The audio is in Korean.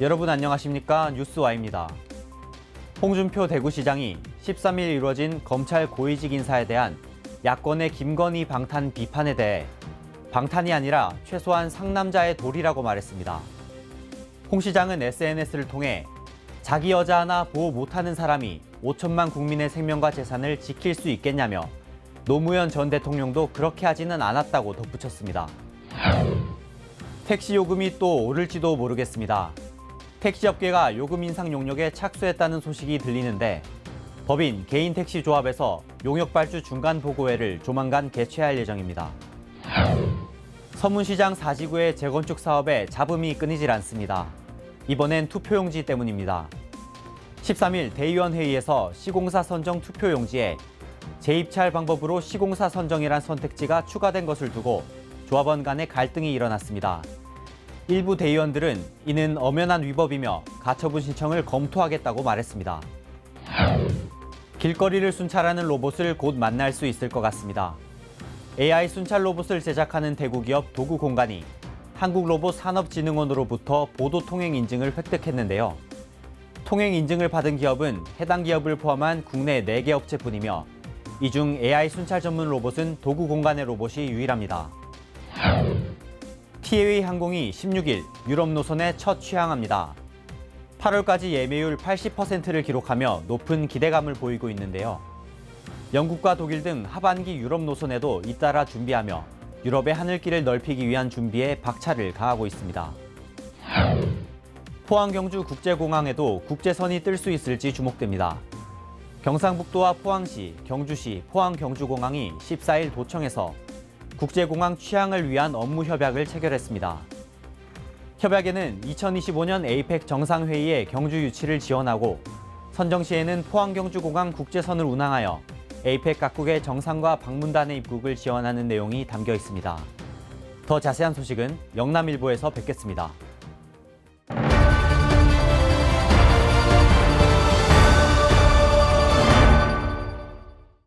여러분 안녕하십니까 뉴스와입니다. 홍준표 대구시장이 13일 이루어진 검찰 고위직 인사에 대한 야권의 김건희 방탄 비판에 대해 방탄이 아니라 최소한 상남자의 도리라고 말했습니다. 홍 시장은 SNS를 통해 자기 여자 하나 보호 못하는 사람이 5천만 국민의 생명과 재산을 지킬 수 있겠냐며 노무현 전 대통령도 그렇게 하지는 않았다고 덧붙였습니다. 택시 요금이 또 오를지도 모르겠습니다. 택시업계가 요금 인상 용역에 착수했다는 소식이 들리는데 법인 개인 택시 조합에서 용역 발주 중간 보고회를 조만간 개최할 예정입니다. 서문시장 사지구의 재건축 사업에 잡음이 끊이질 않습니다. 이번엔 투표용지 때문입니다. 13일 대의원 회의에서 시공사 선정 투표용지에 재입찰 방법으로 시공사 선정이란 선택지가 추가된 것을 두고 조합원 간의 갈등이 일어났습니다. 일부 대의원들은 이는 엄연한 위법이며 가처분 신청을 검토하겠다고 말했습니다. 길거리를 순찰하는 로봇을 곧 만날 수 있을 것 같습니다. AI 순찰 로봇을 제작하는 대구 기업 도구 공간이 한국 로봇 산업진흥원으로부터 보도 통행 인증을 획득했는데요. 통행 인증을 받은 기업은 해당 기업을 포함한 국내 4개 업체뿐이며 이 중 AI 순찰 전문 로봇은 도구 공간의 로봇이 유일합니다. 티웨이 항공이 16일 유럽 노선에 첫 취항합니다. 8월까지 예매율 80%를 기록하며 높은 기대감을 보이고 있는데요. 영국과 독일 등 하반기 유럽 노선에도 잇따라 준비하며 유럽의 하늘길을 넓히기 위한 준비에 박차를 가하고 있습니다. 포항 경주 국제공항에도 국제선이 뜰 수 있을지 주목됩니다. 경상북도와 포항시, 경주시, 포항 경주공항이 14일 도청에서 국제공항 취항을 위한 업무 협약을 체결했습니다. 협약에는 2025년 에이펙 정상회의의 경주 유치를 지원하고 선정 시에는 포항 경주공항 국제선을 운항하여 에이펙 각국의 정상과 방문단의 입국을 지원하는 내용이 담겨 있습니다. 더 자세한 소식은 영남일보에서 뵙겠습니다.